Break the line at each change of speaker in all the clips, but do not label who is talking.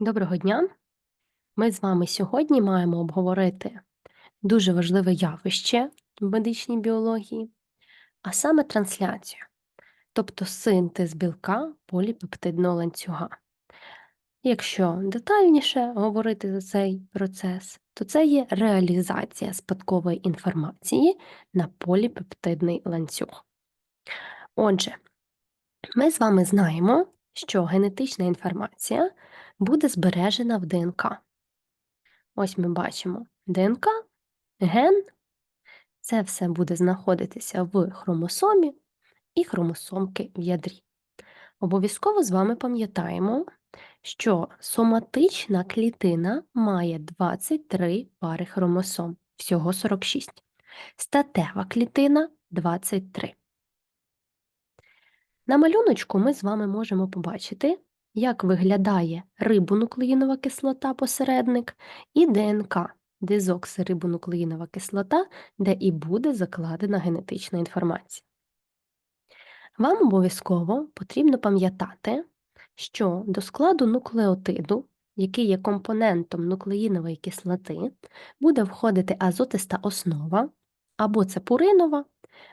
Доброго дня! Ми з вами сьогодні маємо обговорити дуже важливе явище в медичній біології, а саме трансляцію, тобто синтез білка поліпептидного ланцюга. Якщо детальніше говорити за цей процес, то це є реалізація спадкової інформації на поліпептидний ланцюг. Отже, ми з вами знаємо, що генетична інформація буде збережена в ДНК. Ось ми бачимо ДНК, ген. Це все буде знаходитися в хромосомі і хромосомки в ядрі. Обов'язково з вами пам'ятаємо, що соматична клітина має 23 пари хромосом, всього 46. Статева клітина 23. На малюночку ми з вами можемо побачити, як виглядає рибонуклеїнова кислота посередник і ДНК дезоксирибонуклеїнова кислота, де і буде закладена генетична інформація. Вам обов'язково потрібно пам'ятати, що до складу нуклеотиду, який є компонентом нуклеїнової кислоти, буде входити азотиста основа, або це пуринова,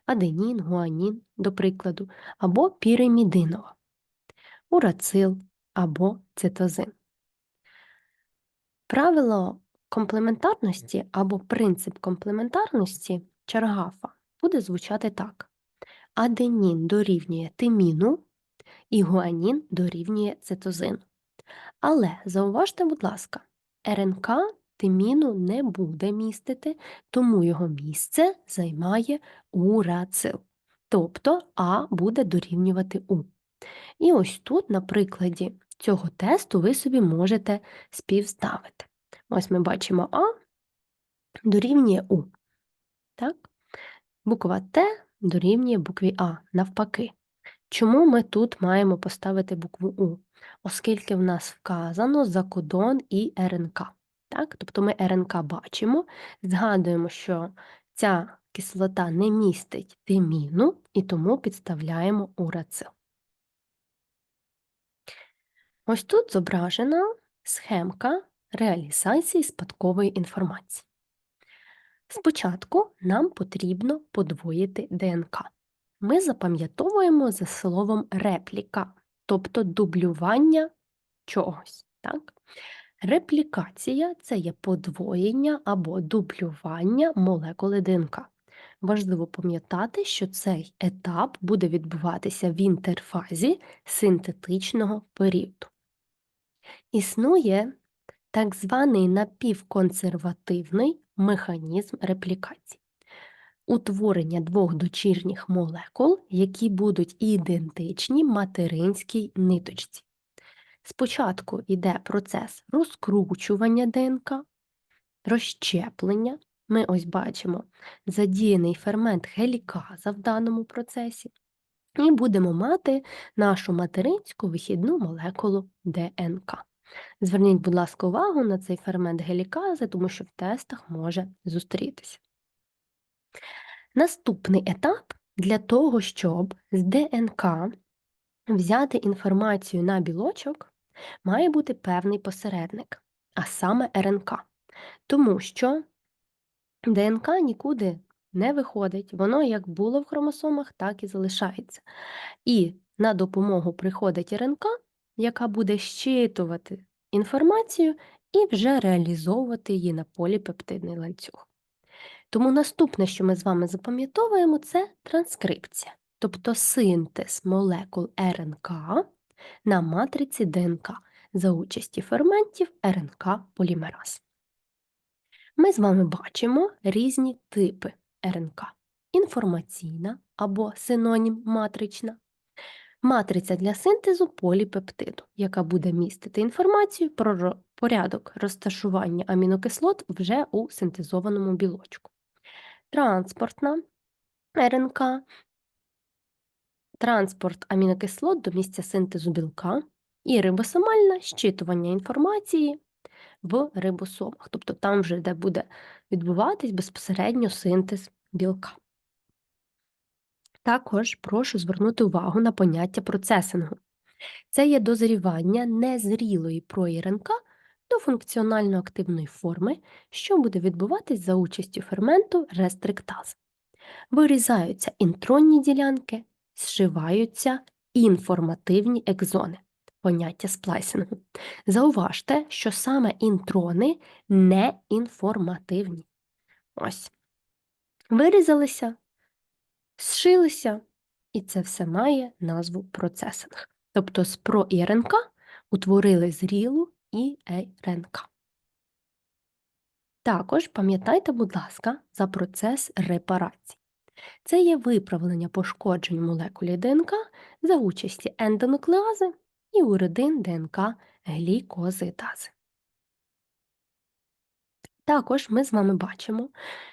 аденін, гуанін, до прикладу, або піримідинова, урацил або цитозин. Правило комплементарності або принцип комплементарності Чаргафа буде звучати так: аденін дорівнює тиміну і гуанін дорівнює цитозину. Але зауважте, будь ласка, РНК тиміну не буде містити, тому його місце займає урацил. Тобто А буде дорівнювати У. І ось тут, на прикладі цього тесту, ви собі можете співставити. Ось ми бачимо А дорівнює У. Так? Буква Т дорівнює букві А, навпаки. Чому ми тут маємо поставити букву У? Оскільки в нас вказано закодон і РНК. Так? Тобто ми РНК бачимо, згадуємо, що ця кислота не містить тиміну, і тому підставляємо урацил. Ось тут зображена схемка реалізації спадкової інформації. Спочатку нам потрібно подвоїти ДНК. Ми запам'ятовуємо за словом репліка, тобто дублювання чогось. Так? Реплікація це є подвоєння або дублювання молекули ДНК. Важливо пам'ятати, що цей етап буде відбуватися в інтерфазі синтетичного періоду. Існує так званий напівконсервативний механізм реплікації. Утворення двох дочірніх молекул, які будуть ідентичні материнській ниточці. Спочатку йде процес розкручування ДНК, розщеплення. Ми ось бачимо задіяний фермент геліказа в даному процесі, і будемо мати нашу материнську вихідну молекулу ДНК. Зверніть, будь ласка, увагу на цей фермент гелікази, тому що в тестах може зустрітися. Наступний етап для того, щоб з ДНК взяти інформацію на білочок, має бути певний посередник, а саме РНК. Тому що ДНК нікуди не виходить, воно як було в хромосомах, так і залишається. І на допомогу приходить РНК, яка буде щитувати інформацію і вже реалізовувати її на поліпептидний ланцюг. Тому наступне, що ми з вами запам'ятовуємо, це транскрипція, тобто синтез молекул РНК на матриці ДНК за участі ферментів РНК полімераз. Ми з вами бачимо різні типи РНК: інформаційна або синонім матрична, матриця для синтезу поліпептиду, яка буде містити інформацію про порядок розташування амінокислот вже у синтезованому білочку. Транспортна РНК, транспорт амінокислот до місця синтезу білка і рибосомальне щитування інформації в рибосомах, тобто там вже де буде відбуватись безпосередньо синтез білка. Також прошу звернути увагу на поняття процесингу. Це є дозрівання незрілої про-РНК до функціонально активної форми, що буде відбуватись за участю ферменту рестриктаз. Вирізаються інтронні ділянки, зшиваються інформативні екзони, поняття сплайсингу. Зауважте, що саме інтрони не інформативні. Ось. Вирізалися, зшилися, і це все має назву процесинг. Тобто з про і РНК утворили зрілу і РНК. Також пам'ятайте, будь ласка, за процес репарації. Це є виправлення пошкоджень молекулі ДНК за участі ендонуклеази і уредин ДНК глікозидази. Також ми з вами бачимо,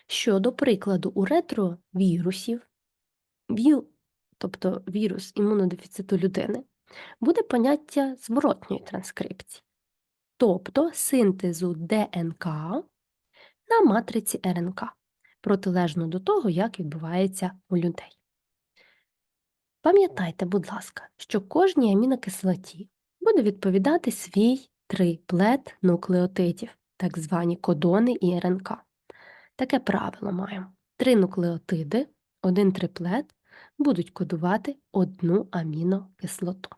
що, до прикладу, у ретровірусів, віл, тобто вірус імунодефіциту людини, буде поняття зворотньої транскрипції, тобто синтезу ДНК на матриці РНК, протилежно до того, як відбувається у людей. Пам'ятайте, будь ласка, що кожній амінокислоті буде відповідати свій триплет нуклеотидів, так звані кодони і РНК. Таке правило маємо. Три нуклеотиди, один триплет будуть кодувати одну амінокислоту.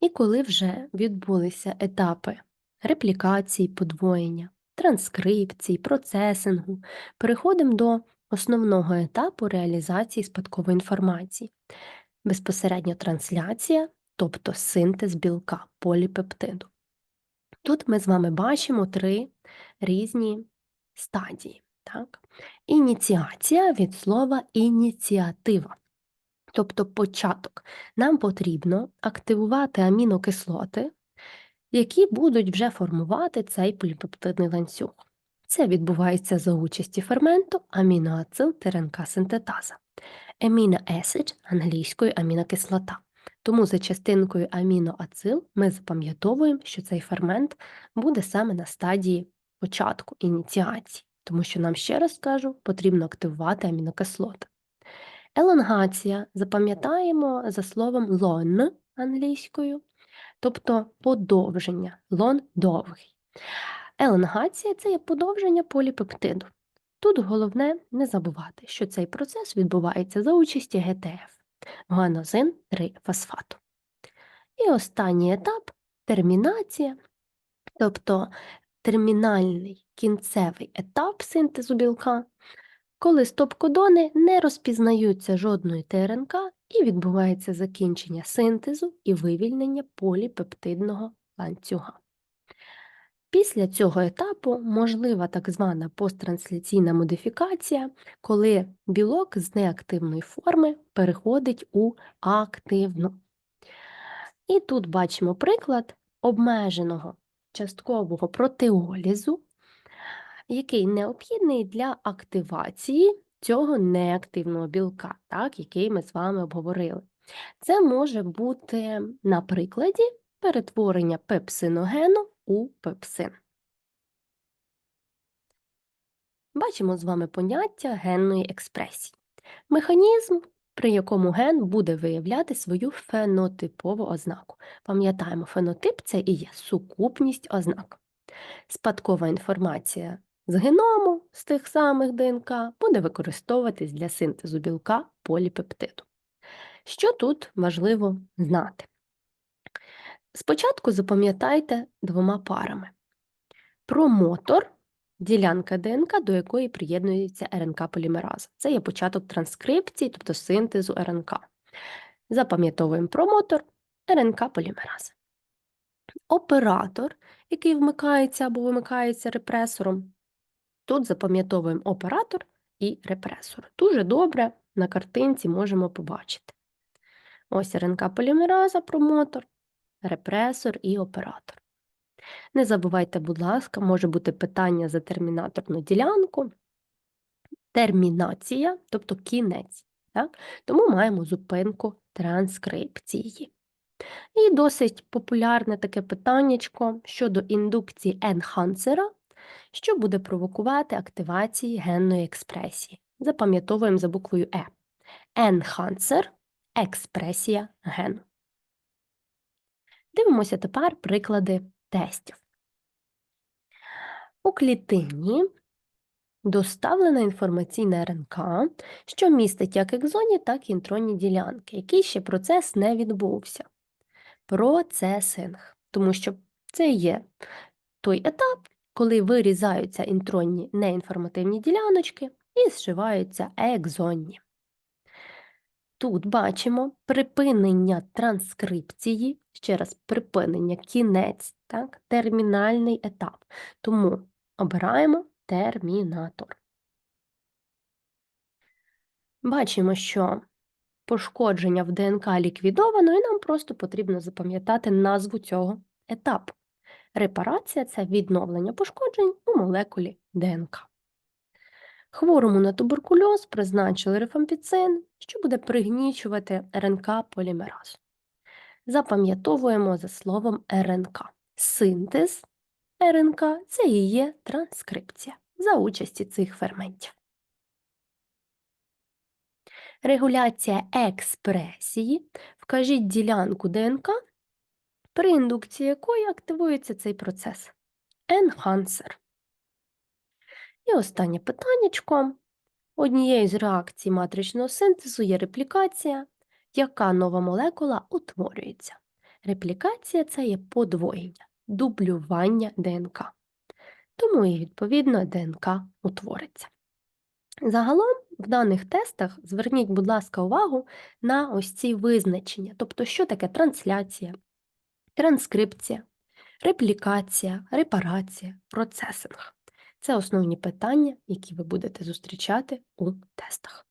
І коли вже відбулися етапи реплікації, подвоєння, транскрипції, процесингу, переходимо до основного етапу реалізації спадкової інформації, безпосередньо трансляція, тобто синтез білка, поліпептиду. Тут ми з вами бачимо три різні стадії. Так? Ініціація від слова ініціатива, тобто початок. Нам потрібно активувати амінокислоти, які будуть вже формувати цей поліпептидний ланцюг. Це відбувається за участі ферменту аміноацил ТРНК синтетаза, amino англійською амінокислота. Тому за частинкою аміноацил ми запам'ятовуємо, що цей фермент буде саме на стадії початку ініціації, тому що нам ще раз кажу, потрібно активувати амінокислоти. Елонгація запам'ятаємо за словом lon англійською, тобто подовження, лон довгий. Елонгація це є подовження поліпептиду. Тут головне не забувати, що цей процес відбувається за участі ГТФ гуанозин 3 фосфату. І останній етап термінація, тобто термінальний кінцевий етап синтезу білка, коли стоп-кодони не розпізнаються жодної ТРНК і відбувається закінчення синтезу і вивільнення поліпептидного ланцюга. Після цього етапу можлива так звана посттрансляційна модифікація, коли білок з неактивної форми переходить у активну. І тут бачимо приклад обмеженого часткового протеолізу, який необхідний для активації цього неактивного білка, так, який ми з вами обговорили. Це може бути на прикладі перетворення пепсиногену у пепсин. Бачимо з вами поняття генної експресії. Механізм, при якому ген буде виявляти свою фенотипову ознаку. Пам'ятаємо, фенотип це і є сукупність ознак. Спадкова інформація з геному, з тих самих ДНК, буде використовуватись для синтезу білка поліпептиду. Що тут важливо знати? Спочатку запам'ятайте двома парами. Промотор ділянка ДНК, до якої приєднується РНК-полімераза. Це є початок транскрипції, тобто синтезу РНК. Запам'ятовуємо промотор РНК-полімераза. Оператор, який вмикається або вимикається репресором. Тут запам'ятовуємо оператор і репресор. Дуже добре на картинці можемо побачити. Ось РНК-полімераза, промотор, репресор і оператор. Не забувайте, будь ласка, може бути питання за термінаторну ділянку, термінація, тобто кінець. Так? Тому маємо зупинку транскрипції. І досить популярне таке питаннячко щодо індукції енхансера, що буде провокувати активації генної експресії. Запам'ятовуємо за буквою Е. Енхансер експресія гену. Дивимося тепер приклади тестів. У клітині доставлена інформаційна РНК, що містить як екзонні, так і інтронні ділянки, який ще процес не відбувся. Процесинг, тому що це є той етап, коли вирізаються інтронні неінформативні діляночки і зшиваються екзонні. Тут бачимо припинення транскрипції, ще раз припинення, кінець, так, термінальний етап. Тому обираємо термінатор. Бачимо, що пошкодження в ДНК ліквідовано, і нам просто потрібно запам'ятати назву цього етапу. Репарація це відновлення пошкоджень у молекулі ДНК. Хворому на туберкульоз призначили рифампіцин, що буде пригнічувати РНК полімеразу. Запам'ятовуємо за словом РНК. Синтез РНК це і є транскрипція за участі цих ферментів. Регуляція експресії. Вкажіть ділянку ДНК, при індукції якої активується цей процес. Енхансер. І останнє питаннячко. Однією з реакцій матричного синтезу є реплікація, яка нова молекула утворюється. Реплікація це є подвоєння, дублювання ДНК. Тому і, відповідно, ДНК утвориться. Загалом, в даних тестах зверніть, будь ласка, увагу на ось ці визначення, тобто, що таке трансляція, транскрипція, реплікація, репарація, процесинг. Це основні питання, які ви будете зустрічати у тестах.